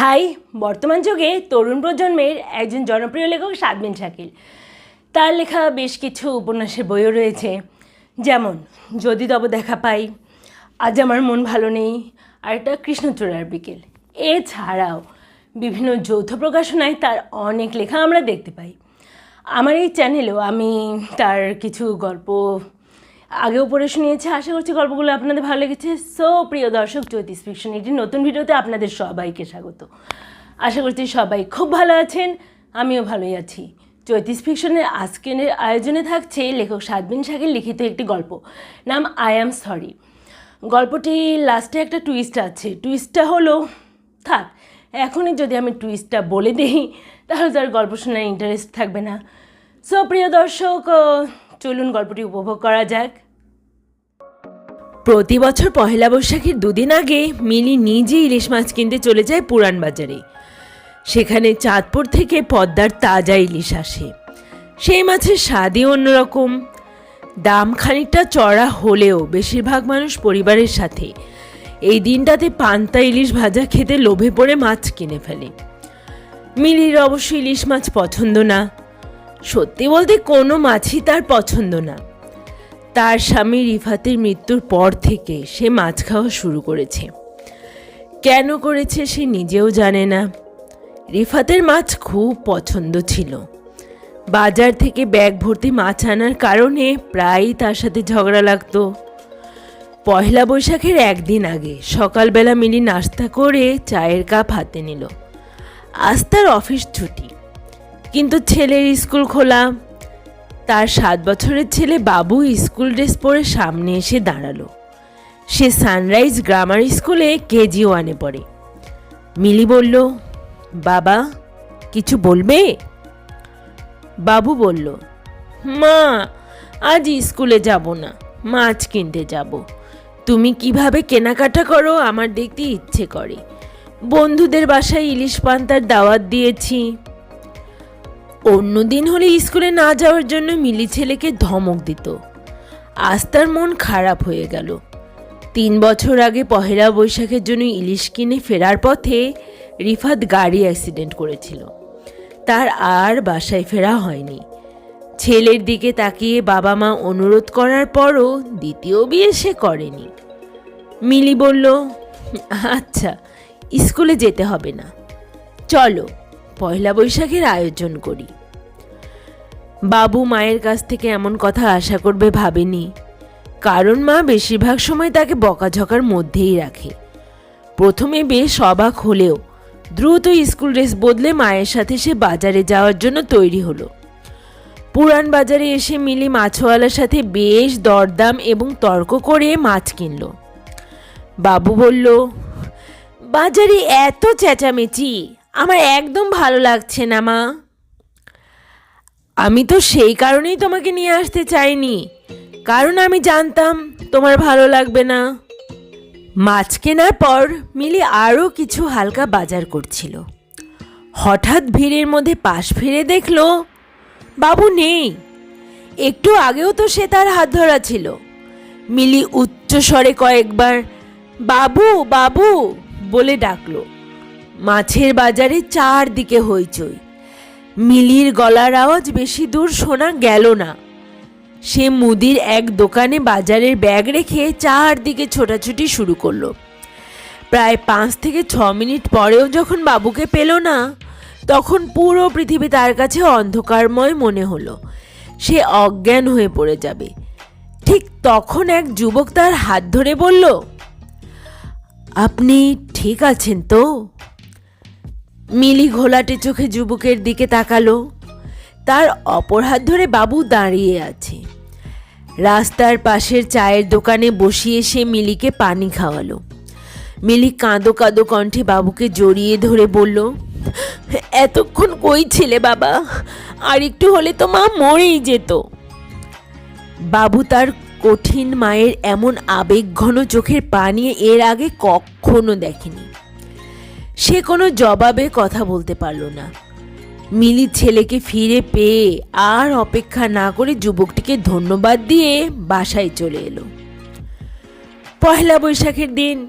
High, বর্তমান যুগে তরুণ প্রজন্মের একজন জনপ্রিয় লেখক সাদমিন শাকিল। তার লেখা বেশ কিছু উপন্যাসের বইও রয়েছে। যেমন, যদি তব দেখা পাই, আজ আমার মন ভালো নেই আর একটা কৃষ্ণচূড়ার বিকেল। এছাড়াও বিভিন্ন যৌথ প্রকাশনায় তার অনেক লেখা আমরা দেখতে পাই। আমার এই চ্যানেলেও আমি তার কিছু গল্প আগেও পড়ে শুনিয়েছি আশা করছি গল্পগুলো আপনাদের ভালো লেগেছে। সো প্রিয় দর্শক, জ্যোতিষ ফিকশন এটি নতুন ভিডিওতে আপনাদের সবাইকে স্বাগত। আশা করছি সবাই খুব ভালো আছেন, আমিও ভালোই আছি। জ্যোতিষ ফিকশনের আজকের আয়োজনে থাকছে লেখক সাদবিন শাকের লিখিত একটি গল্প, নাম আই অ্যাম সরি গল্পটি লাস্টে একটা টুইস্ট আছে। টুইস্টটা হলো, থাক, এখনই যদি আমি টুইস্টটা বলে দিই, তাহলে তো আর গল্প শোনার ইন্টারেস্ট থাকবে না। সো প্রিয় দর্শক চলুন গল্পটি উপভোগ করা যাক। প্রতি বছর পহেলা বৈশাখের দুদিন আগে মিলি নিজে ইলিশ মাছ কিনতে চলে যায় পুরান বাজারে। সেখানে চাঁদপুর থেকে পদ্মার তাজা ইলিশ আসে। সেই মাছের স্বাদই অন্যরকম। দাম খানিকটা চড়া হলেও বেশিরভাগ মানুষ পরিবারের সাথে। এই দিনটাতে পান্তা ইলিশ ভাজা খেতে লোভে পড়ে মাছ কিনে ফেলে। মিলির অবশ্য ইলিশ মাছ পছন্দ না। সত্যি বলতে কোনো মাছই তার পছন্দ না। তার স্বামী রিফাতের মৃত্যুর পর থেকে সে মাছ খাওয়া শুরু করেছে। কেন করেছে সে নিজেও জানে না। রিফাতের মাছ খুব পছন্দ ছিল। বাজার থেকে ব্যাগ ভর্তি মাছ আনার কারণে প্রায়ই তার সাথে ঝগড়া লাগতো। পয়লা বৈশাখের একদিন আগে সকালবেলা মিলি নাস্তা করে চায়ের কাপ হাতে নিল। আজ তার অফিস ছুটি। কিন্তু ছেলের স্কুল খোলা তার সাত বছরের ছেলে বাবু স্কুল ড্রেস পরে সামনে এসে দাঁড়াল। সে সানরাইজ গ্রামার স্কুলে কেজি ওয়ানে পড়ে। মিলি বলল, বাবা, কিছু বলবে? বাবু বলল, মা, আজ স্কুলে যাব না, মাছ কিনতে যাব। তুমি কীভাবে কেনাকাটা করো আমার দেখতে ইচ্ছে করে। বন্ধুদের বাসায় ইলিশ পান্তার দাওয়াত দিয়েছি। অন্যদিন হলে স্কুলে না যাওয়ার জন্য মিলি ছেলেকে ধমক দিত। আজ তার মন খারাপ হয়ে গেল। তিন বছর আগে পহেলা বৈশাখের জন্য ইলিশ কিনে ফেরার পথে রিফাত গাড়ি অ্যাক্সিডেন্ট করেছিল। তার আর বাসায় ফেরা হয়নি। ছেলের দিকে তাকিয়ে বাবা মা অনুরোধ করার পরও দ্বিতীয় বিয়ে সে করেনি। মিলি বলল আচ্ছা স্কুলে যেতে হবে না। চলো পয়লা বৈশাখের আয়োজন করি। বাবু মায়ের কাছ থেকে এমন কথা আশা করবে ভাবেনি। কারণ মা বেশিরভাগ সময় তাকে বকাঝকার মধ্যেই রাখে। প্রথমে বেশ অবাক হলেও দ্রুত স্কুল ড্রেস বদলে মায়ের সাথে সে বাজারে যাওয়ার জন্য তৈরি হলো। পুরান বাজারে এসে মিলি মাছওয়ালার সাথে বেশ দরদাম এবং তর্ক করে মাছ কিনল। বাবু বলল, বাজারে এত চেঁচামেচি আমার একদম ভালো লাগছে না, মা। আমি তো সেই কারণেই তোমাকে নিয়ে আসতে চাইনি। কারণ আমি জানতাম তোমার ভালো লাগবে না। মাছ কেনার পর মিলি আরও কিছু হালকা বাজার করছিল। হঠাৎ ভিড়ের মধ্যে পাশ ফিরে দেখল, বাবু নেই। একটু আগেও তো সে তার হাত ধরা ছিল। মিলি উচ্চ স্বরে কয়েকবার, বাবু বাবু, বলে ডাকলো। মাছের বাজারে চারদিকে হইচই। মিলির গলার আওয়াজ বেশি দূর শোনা গেল না। সে মুদির এক দোকানে বাজারের ব্যাগ রেখে চারদিকে ছোটাছুটি শুরু করল। প্রায় পাঁচ থেকে ছ মিনিট পরেও যখন বাবুকে পেল না, তখন পুরো পৃথিবী তার কাছে অন্ধকারময় মনে হলো। সে অজ্ঞান হয়ে পড়ে যাবে। ঠিক তখন এক যুবক তার হাত ধরে বলল, আপনি ঠিক আছেন তো? মিলি ঘোলাটে চোখে যুবকের দিকে তাকালো। তার অপর হাত ধরে বাবু দাঁড়িয়ে আছে। রাস্তার পাশের চায়ের দোকানে বসিয়ে সে মিলিকে পানি খাওয়ালো। মিলি কাঁদো কাঁদো কণ্ঠে বাবুকে জড়িয়ে ধরে বলল, এতক্ষণ কই ছিলে বাবা? আর একটু হলে তো মা মরেই যেত। বাবু তার কঠিন মায়ের এমন আবেগঘন চোখের পানি এর আগে কখনো দেখেনি। সে কোনো জবাবে কথা বলতে পারল না। মিলি ছেলেকে ফিরে পেয়ে আর অপেক্ষা না করে যুবকটিকে ধন্যবাদ দিয়ে বাসায় চলে এলো। পয়লা বৈশাখের দিন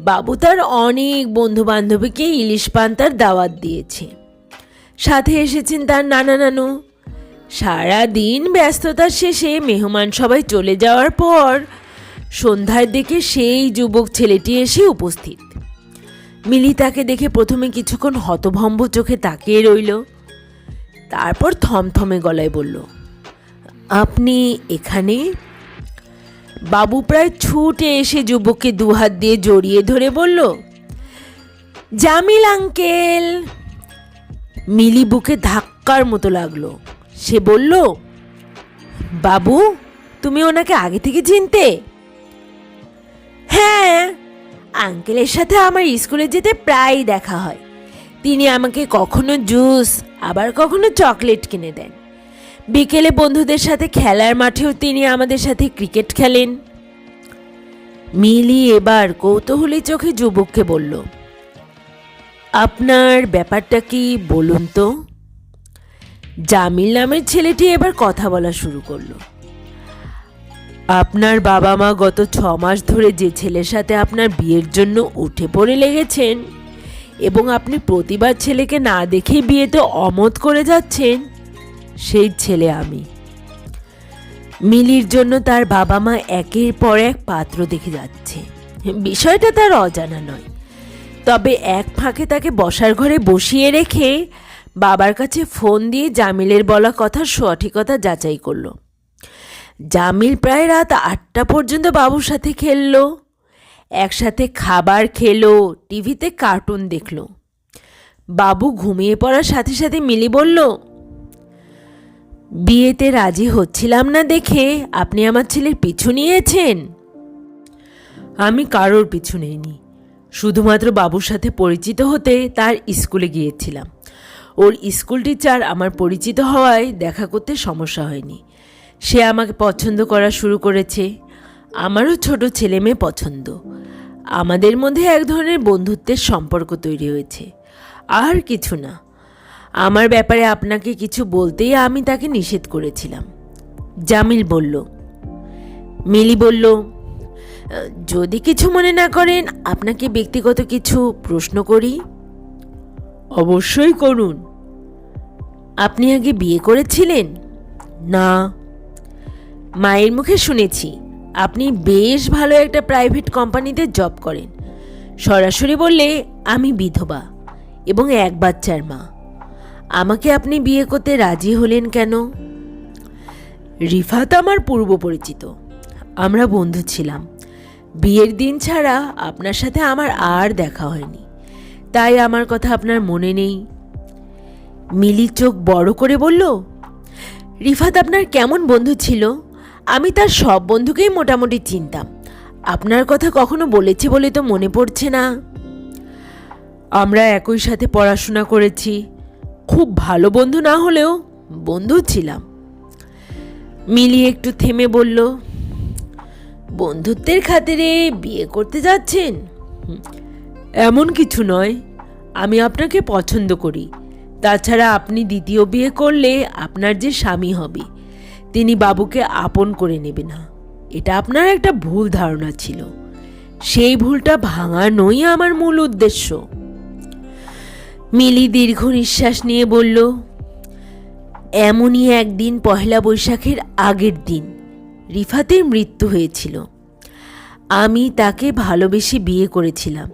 বাবু তার অনেক বন্ধু বান্ধবীকে ইলিশ পান্তার দাওয়াত দিয়েছে। সাথে এসেছেন তার নানা নানু। সারা দিন ব্যস্ততার শেষে মেহমান সবাই চলে যাওয়ার পর সন্ধ্যার দিকে সেই যুবক ছেলেটি এসে উপস্থিত। মিলি তাকে দেখে প্রথমে কিছুক্ষণ হতভম্ব চোখে তাকিয়ে রইল। তারপর থমথমে গলায় বলল, আপনি এখানে? বাবু প্রায় ছুটে এসে যুবককে দুহাত দিয়ে জড়িয়ে ধরে বলল, জামিল আঙ্কেল! মিলি বুকে ধাক্কার মতো লাগল। সে বলল, বাবু, তুমি ওনাকে আগে থেকে চিনতে? হ্যাঁ আঙ্কেলের সাথে আমার স্কুলে যেতে প্রায়ই দেখা হয়। তিনি আমাকে কখনো জুস, আবার কখনো চকলেট কিনে দেন। বিকেলে বন্ধুদের সাথে খেলার মাঠেও তিনি আমাদের সাথে ক্রিকেট খেলেন। মিলি এবার কৌতূহলী চোখে যুবককে বলল, আপনার ব্যাপারটা কি বলুন তো? জামিল নামের ছেলেটি এবার কথা বলা শুরু করল। আপনার বাবা মা গত ছ মাস ধরে যে ছেলের সাথে আপনার বিয়ের জন্য উঠে পড়ে লেগেছেন এবং আপনি প্রতিবার ছেলেকে না দেখে বিয়েতে অমত করে যাচ্ছেন, সেই ছেলে আমি। মিলির জন্য তার বাবা মা একের পর এক পাত্র দেখে যাচ্ছে। বিষয়টা তার অজানা নয়। তবে এক ফাঁকে তাকে বসার ঘরে বসিয়ে রেখে বাবার কাছে ফোন দিয়ে জামিলের বলা কথার সঠিকতা যাচাই করল। জামিল প্রায় রাত আটটা পর্যন্ত বাবুর সাথে খেললো, একসাথে খাবার খেলো, টিভিতে কার্টুন দেখল। বাবু ঘুমিয়ে পড়ার সাথে সাথে মিলি বলল, বিয়েতে রাজি হচ্ছিলাম না দেখে আপনি আমার ছেলের পিছু নিয়েছেন? আমি কারোর পিছু নেইনি। শুধুমাত্র বাবুর সাথে পরিচিত হতে তার স্কুলে গিয়েছিলাম। ওর স্কুল টিচার আমার পরিচিত হওয়ায় দেখা করতে সমস্যা হয়নি। সে আমাকে পছন্দ করা শুরু করেছে। আমারও ছোট ছেলে মেয়ে পছন্দ। আমাদের মধ্যে এক ধরনের বন্ধুত্বের সম্পর্ক তৈরি হয়েছে। আর কিছু না। আমার ব্যাপারে আপনাকে কিছু বলতেই আমি তাকে নিষেধ করেছিলাম। জামিল বলল, মিলি বলল, যদি কিছু মনে না করেন, আপনাকে ব্যক্তিগত কিছু প্রশ্ন করি? অবশ্যই করুন। আপনি আগে বিয়ে করেছিলেন? না। মায়ের মুখে শুনেছি, আপনি বেশ ভালো একটা প্রাইভেট কোম্পানিতে জব করেন। সরাসরি বললে, আমি বিধবা এবং এক বাচ্চার মা। আমাকে আপনি বিয়ে করতে রাজি হলেন কেন? রিফাত আমার পূর্ব পরিচিত। আমরা বন্ধু ছিলাম। বিয়ের দিন ছাড়া আপনার সাথে আমার আর দেখা হয়নি। তাই আমার কথা আপনার মনে নেই। মিলি চোখ বড় করে বলল, রিফাত, আপনার কেমন বন্ধু ছিল? আমি তার সব বন্ধুকেই মোটামুটি চিনতাম। আপনার কথা কখনো বলেছি বলে তো মনে পড়ছে না। আমরা একই সাথে পড়াশোনা করেছি। খুব ভালো বন্ধু না হলেও বন্ধু ছিলাম। মিলি একটু থেমে বলল, বন্ধুত্বের খাতিরে বিয়ে করতে যাচ্ছেন? এমন কিছু নয়। আমি আপনাকে পছন্দ করি। তাছাড়া আপনি দ্বিতীয় বিয়ে করলে আপনার যে স্বামী হবে তিনি বাবুকে আপন করে নেবে না। এটা আপনার একটা ভুল ধারণা ছিল। সেই ভুলটা ভাঙানোই আমার মূল উদ্দেশ্য। মিলি দীর্ঘ নিঃশ্বাস নিয়ে বলল, এমনই একদিন পহেলা বৈশাখের আগের দিন রিফাতের মৃত্যু হয়েছিল। আমি তাকে ভালোবেসে বিয়ে করেছিলাম।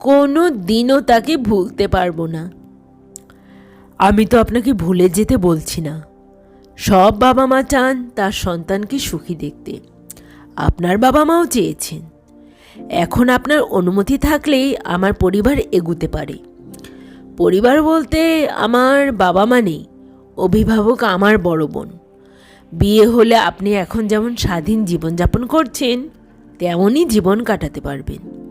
কোনো দিনও তাকে ভুলতে পারব না। আমি তো আপনাকে ভুলে যেতে বলছি না। সব বাবা মা চান তার সন্তানকে সুখী দেখতে। আপনার বাবা মাও চেয়েছেন। এখন আপনার অনুমতি থাকলেই আমার পরিবার এগুতে পারে। পরিবার বলতে আমার বাবা মা নেই, অভিভাবক আমার বড় বোন। বিয়ে হলে আপনি এখন যেমন স্বাধীন জীবনযাপন করছেন, তেমনই জীবন কাটাতে পারবেন।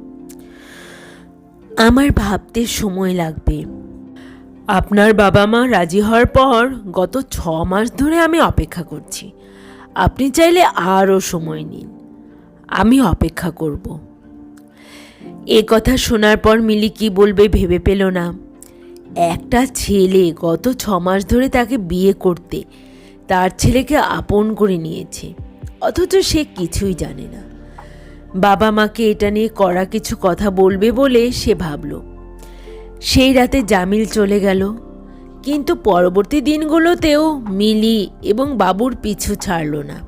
আমার ভাবতে সময় লাগবে। আপনার বাবা মা রাজি হওয়ার পর গত ছ মাস ধরে আমি অপেক্ষা করছি। আপনি চাইলে আরও সময় নিন। আমি অপেক্ষা করব। এ কথা শোনার পর মিলি কি বলবে ভেবে পেল না। একটা ছেলে গত ছ মাস ধরে তাকে বিয়ে করতে তার ছেলেকে আপন করে নিয়েছে, অথচ সে কিছুই জানে না। বাবা মাকে এটা নিয়ে কড়া কিছু কথা বলবে বলে সে ভাবল। সেই রাতে জামিল চলে গেল। কিন্তু পরবর্তী দিনগুলোতেও মিলি এবং বাবুর পিছু ছাড়ল না।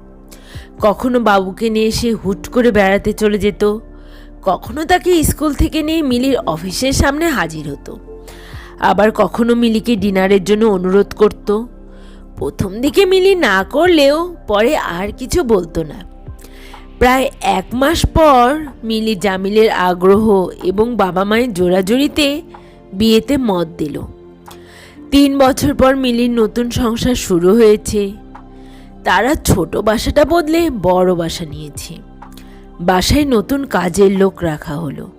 কখনো বাবুকে নিয়ে সে হুট করে বেড়াতে চলে যেত, কখনো তাকে স্কুল থেকে নিয়ে মিলির অফিসের সামনে হাজির হতো। আবার কখনো মিলিকে ডিনারের জন্য অনুরোধ করত। প্রথম দিকে মিলি না করলেও পরে আর কিছু বলতো না। প্রায় এক মাস পর মিলি জামিলের আগ্রহ এবং বাবা মায়ের জোরাজুরিতে বিয়েতে মত দিল। তিন বছর পর মিলির নতুন সংসার শুরু হয়েছে। তারা ছোট বাসাটা বদলে বড় বাসা নিয়েছে। বাসায় নতুন কাজের লোক রাখা হলো।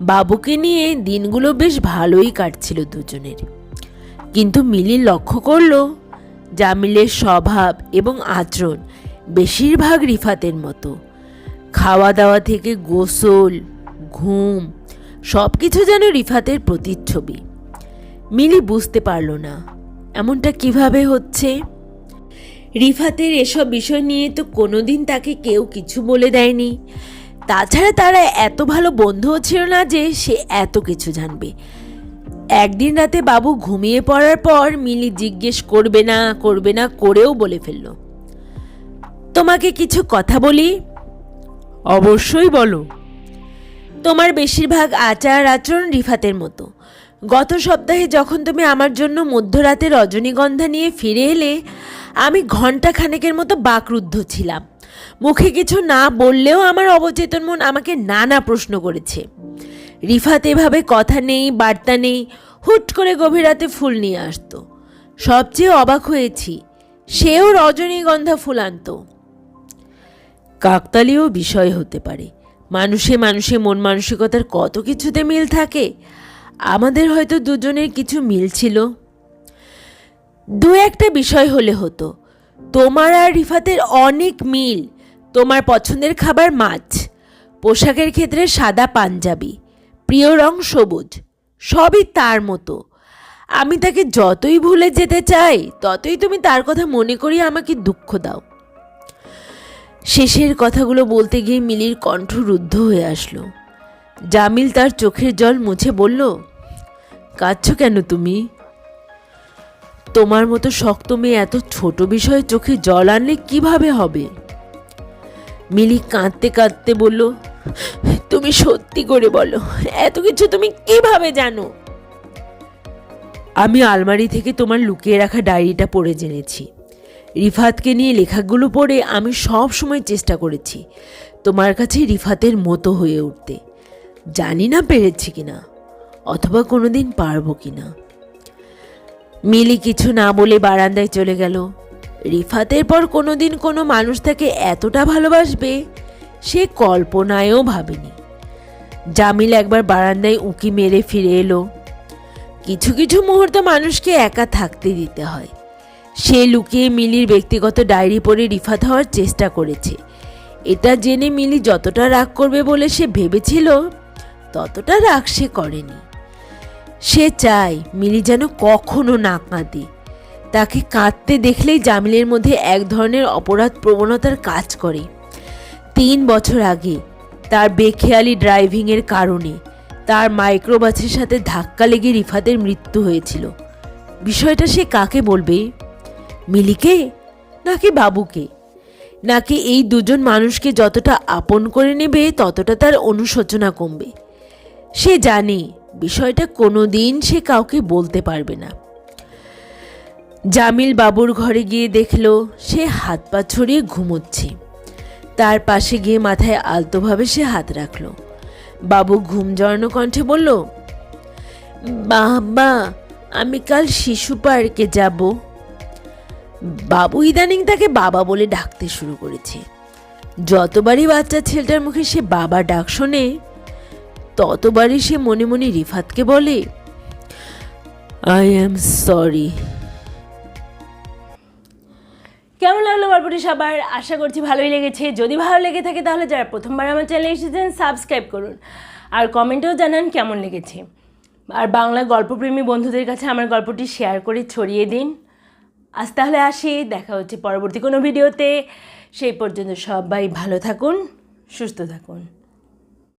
বাবুকে নিয়ে দিনগুলো বেশ ভালোই কাটছিল দুজনের। কিন্তু মিলি লক্ষ্য করল, জামিলের স্বভাব এবং আচরণ বেশিরভাগ রিফাতের মতো। খাওয়া দাওয়া থেকে গোসল, ঘুম সব কিছু যেন রিফাতের প্রতিচ্ছবি। মিলি বুঝতে পারল না, এমনটা কীভাবে হচ্ছে? রিফাতের এসব বিষয় নিয়ে তো কোনোদিন তাকে কেউ কিছু বলে দেয়নি। তাছাড়া তারা এত ভালো বন্ধুও ছিল না যে সে এত কিছু জানবে। একদিন রাতে বাবু ঘুমিয়ে পড়ার পর মিলি জিজ্ঞেস করবে না করবে না করেও বলে ফেলল। তোমাকে কিছু কথা বলি? অবশ্যই বলো। তোমার বেশিরভাগ আচার আচরণ রিফাতের মতো। গত সপ্তাহে যখন তুমি আমার জন্য মধ্যরাতে রজনীগন্ধা নিয়ে ফিরে এলে, আমি ঘণ্টা খানেকের মতো বাকরুদ্ধ ছিলাম। মুখে কিছু না বললেও আমার অবচেতন মন আমাকে নানা প্রশ্ন করেছে। রিফাত এভাবে কথা নেই, বার্তা নেই, হুট করে গভীর রাতে ফুল নিয়ে আসতো। সবচেয়ে অবাক হয়েছি, সেও রজনীগন্ধা ফুল আনতো। কাকতালীয় বিষয় হতে পারে। মানুষে মানুষে মন মানসিকতার কত কিছুতে মিল থাকে? আমাদের হয়তো দুজনের কিছু মিল ছিল। দু একটা বিষয় হলে হতো। তোমার আর রিফাতের অনেক মিল। তোমার পছন্দের খাবার মাছ। পোশাকের ক্ষেত্রে সাদা পাঞ্জাবি। প্রিয় রং সবুজ। সবই তার মতো। আমি তাকে যতই ভুলে যেতে চাই, ততই তুমি তার কথা মনে করিয়ে আমাকে দুঃখ দাও। শেষের কথাগুলো বলতে গিয়ে মিলির কণ্ঠ রুদ্ধ হয়ে আসলো। জামিল তার চোখের জল মুছে বলল, কাঁদছ কেন তুমি? তোমার মতো শক্ত মেয়ে এত ছোট বিষয়ে চোখে জল আনলে কীভাবে হবে? মিলি কাঁদতে কাঁদতে বলল, তুমি সত্যি করে বলো, এত কিছু তুমি কীভাবে জানো? আমি আলমারি থেকে তোমার লুকিয়ে রাখা ডায়েরিটা পড়ে জেনেছি। রিফাতকে নিয়ে লেখাগুলো পড়ে আমি সব সময় চেষ্টা করেছি তোমার কাছে রিফাতের মতো হয়ে উঠতে। জানি না পেরেছি কিনা, অথবা কোনোদিন পারব কি না মিলি কিছু না বলে বারান্দায় চলে গেল। রিফাতের পর কোনো দিন কোনো মানুষ তাকে এতটা ভালোবাসবে সে কল্পনায়ও ভাবেনি। জামিল একবার বারান্দায় উঁকি মেরে ফিরে এলো। কিছু কিছু মুহূর্ত মানুষকে একা থাকতে দিতে হয়। সে লুকিয়ে মিলির ব্যক্তিগত ডায়েরি পড়ে রিফাত হওয়ার চেষ্টা করেছে। এটা জেনে মিলি যতটা রাগ করবে বলে সে ভেবেছিল, ততটা রাগ সে করেনি। সে চায় মিলি যেন কখনো না কাঁদে তাকে কাঁদতে দেখলেই জামিলের মধ্যে এক ধরনের অপরাধ প্রবণতার কাজ করে। তিন বছর আগে তার বেখেয়ালি ড্রাইভিংয়ের কারণে তার মাইক্রোবাসের সাথে ধাক্কা লেগে রিফাতের মৃত্যু হয়েছিল। বিষয়টা সে কাকে বলবে? মিলিকে নাকি বাবুকে? নাকি এই দুজন মানুষকে যতটা আপন করে নেবে, ততটা তার অনুশোচনা কমবে? সে জানে, বিষয়টা কোনো দিন সে কাউকে বলতে পারবে না। জামিল বাবুর ঘরে গিয়ে দেখল, সে হাত পা ছড়িয়ে ঘুমোচ্ছে। তার পাশে গিয়ে মাথায় আলতোভাবে সে হাত রাখল। বাবু ঘুম জড়ানো কণ্ঠে বলল বাবা আমি কাল শিশু পার্কে যাব। বাবু ইদানিং তাকে বাবা বলে ডাকতে শুরু করেছে। যতবারই বাচ্চা ছেলেটার মুখে সে বাবা ডাক শোনে, ততবারই সে মনে মনে রিফাতকে বলে আই অ্যাম সরি কেমন লাগল গল্পটি সবার? আশা করছি ভালোই লেগেছে। যদি ভালো লেগে থাকে তাহলে যারা প্রথমবার আমার চ্যানেলে এসেছেন, সাবস্ক্রাইব করুন। আর কমেন্টেও জানান কেমন লেগেছে। আর বাংলা গল্পপ্রেমী বন্ধুদের কাছে আমার গল্পটি শেয়ার করে ছড়িয়ে দিন। আজ তাহলে আসি, দেখা হচ্ছে পরবর্তী কোনো ভিডিওতে। সেই পর্যন্ত সবাই ভালো থাকুন, সুস্থ থাকুন।